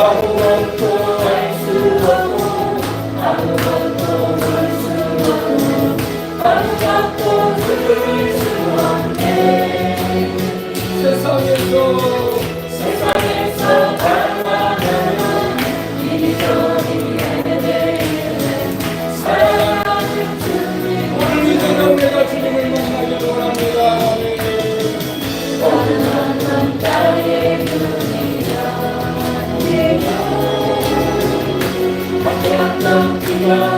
아무것도 할 수 없고 아무것도 볼 수 없고 아무것도 들을 수 없네 세상에서 love.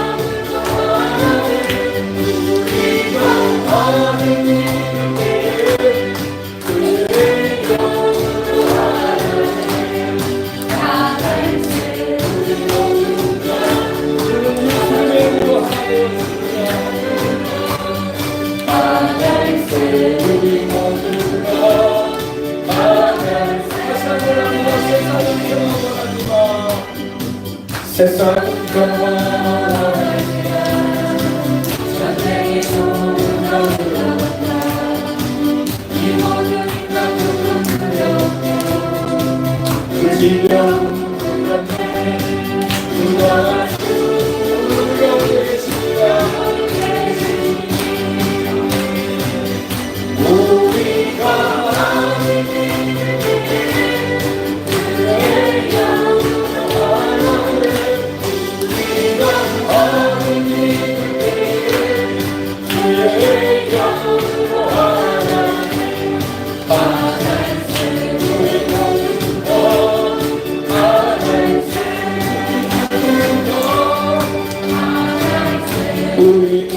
É só. 우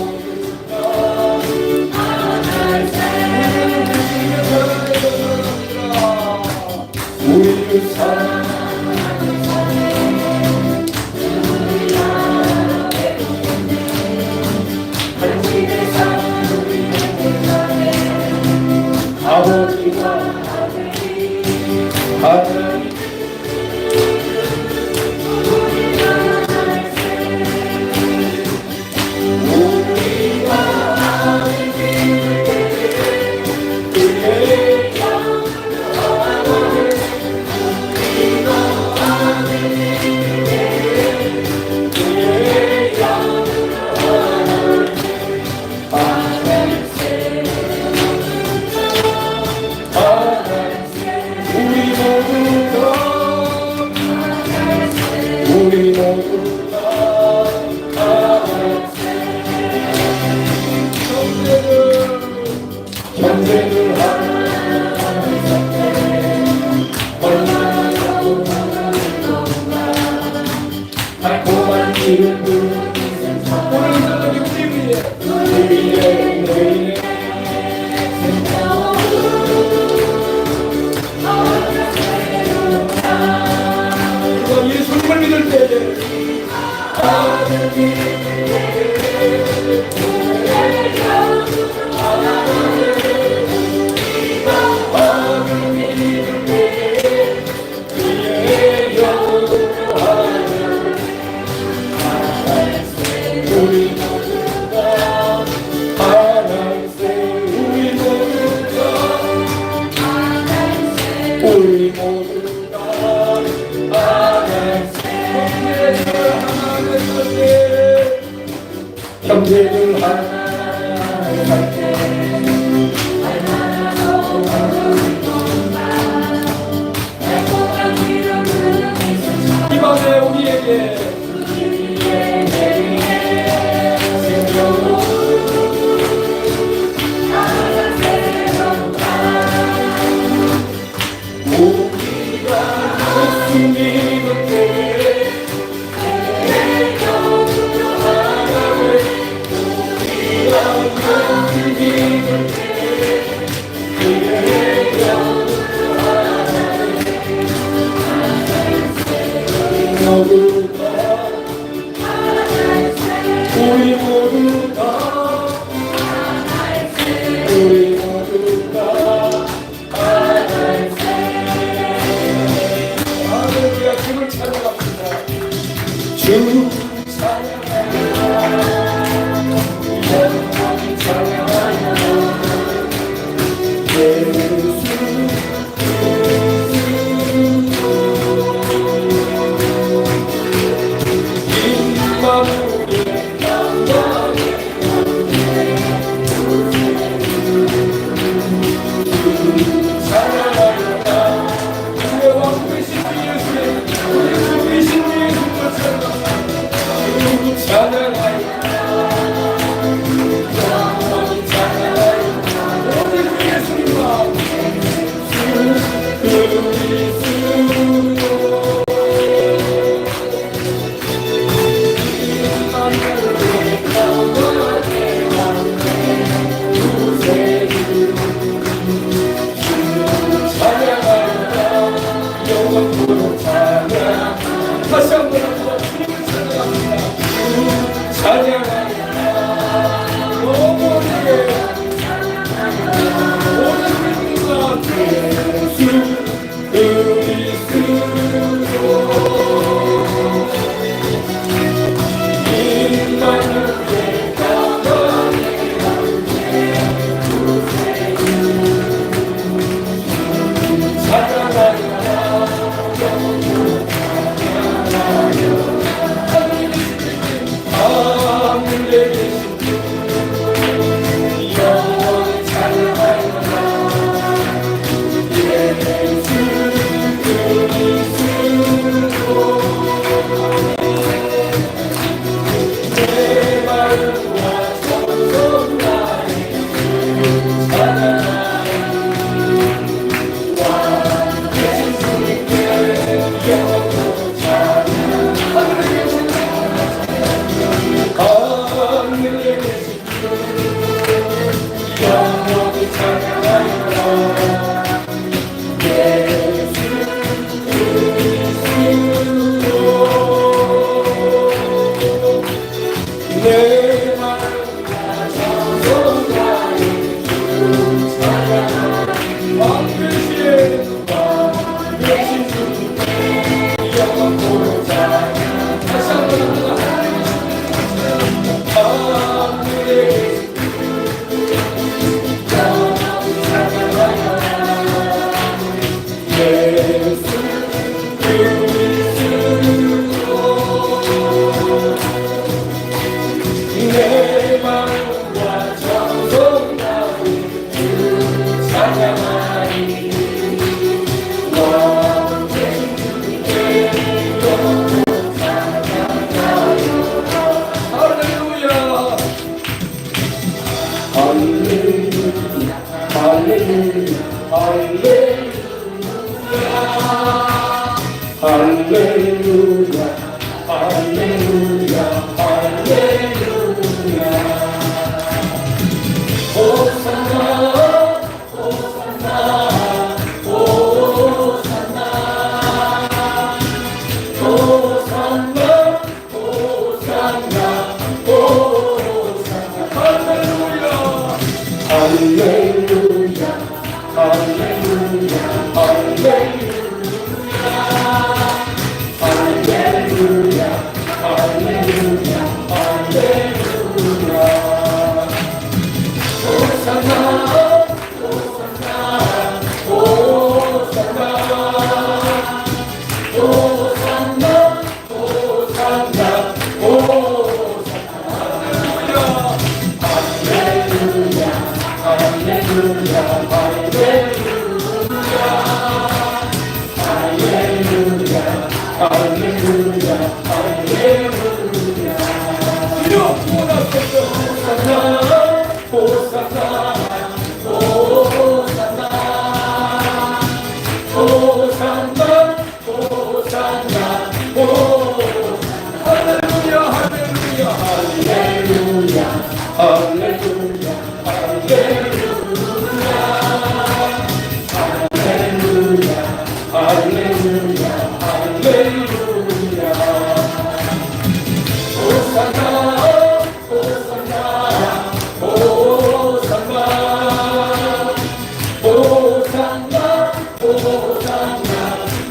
할렐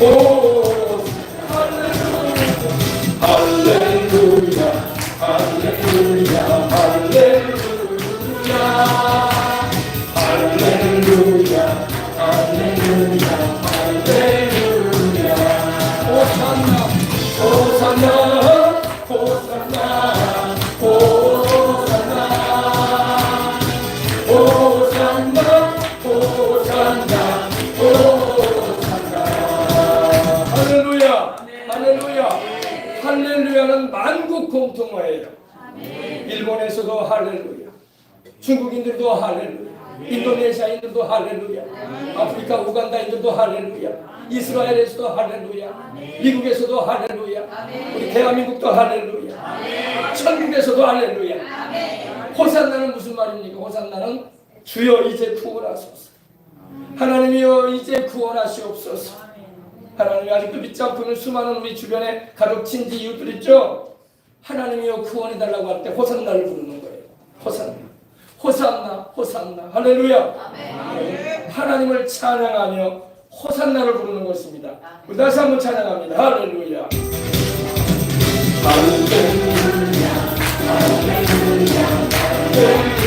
호 할렐루야. 인도네시아인들도 할렐루야. 아프리카 우간다인들도 할렐루야. 이스라엘에서도 할렐루야. 미국에서도 할렐루야. 우리 대한민국도 할렐루야. 천국에서도 할렐루야. 호산나는 무슨 말입니까? 호산나는 주여 이제 구원하소서. 하나님이여 이제 구원하시옵소서. 하나님이 아직도 믿지 않고 있는 수많은 우리 주변에 가족 친지 이웃들 있죠? 하나님이여 구원해 달라고 할 때 호산나를 부르는 거예요. 호산나 호산나 호산나. 할렐루야. 하나님을 찬양하며 호산나를 부르는 것입니다. 우리 다시 한번 찬양합니다. 할렐루야. 예.